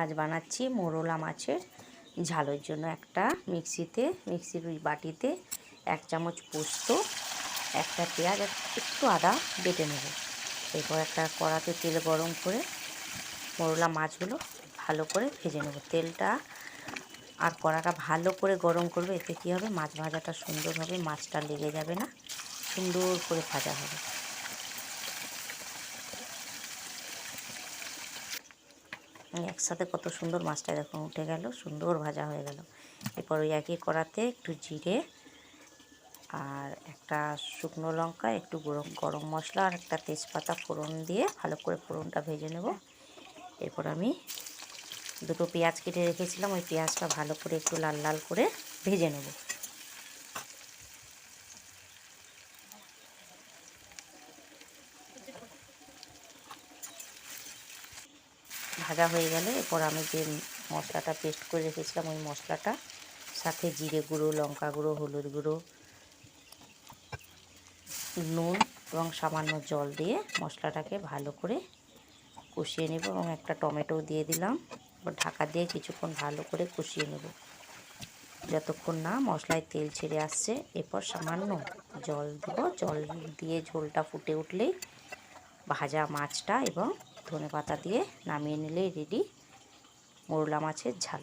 আজ বানাচ্ছি মোরলা মাছের ঝালের জন্য একটা মিক্সিতে, মিক্সির ওই বাটিতে এক চামচ পোস্ত, একটা পেঁয়াজ একটু আদা বেটে নেব। এরপর একটা কড়াতে তেল গরম করে মোরলা মাছগুলো ভালো করে ভেজে নেব। তেলটা আর কড়াটা ভালো করে গরম করবে, এতে কী হবে? মাছ ভাজাটা সুন্দর হবে মাছটা লেগে যাবে না, সুন্দর করে ভাজা হবে। একসাথে কত সুন্দর মাছটা দেখুন উঠে গেল, সুন্দর ভাজা হয়ে গেল। এরপর ওই একই কড়াতে একটু জিরে আর একটা শুকনো লঙ্কা, একটু গরম গরম মশলা আর একটা তেজপাতা ফোড়ন দিয়ে ভালো করে ফোড়নটা ভেজে নেব। এরপর আমি দুটো পেঁয়াজ কেটে রেখেছিলাম, ওই পেঁয়াজটা ভালো করে একটু লাল লাল করে ভেজে নেব। ভাজা হয়ে গেলে এরপর আমি যে মশলাটা পেস্ট করে রেখেছিলাম, ওই মশলাটা, সাথে জিরে গুঁড়ো, লঙ্কা গুঁড়ো, হলুদ গুঁড়ো, নুন এবং সামান্য জল দিয়ে মশলাটাকে ভালো করে কষিয়ে নেব এবং একটা টমেটো দিয়ে দিলাম। ঢাকা দিয়ে কিছুক্ষণ ভালো করে কষিয়ে নেব। যতক্ষণ না মশলায় তেল ছেড়ে আসছে, এরপর সামান্য জল দেব। জল দিয়ে ঝোলটা ফুটে উঠলেই ভাজা মাছটা এবং ধনে পাতা দিয়ে নামিয়ে নিলেই রেডি মোরলা মাছের ঝাল।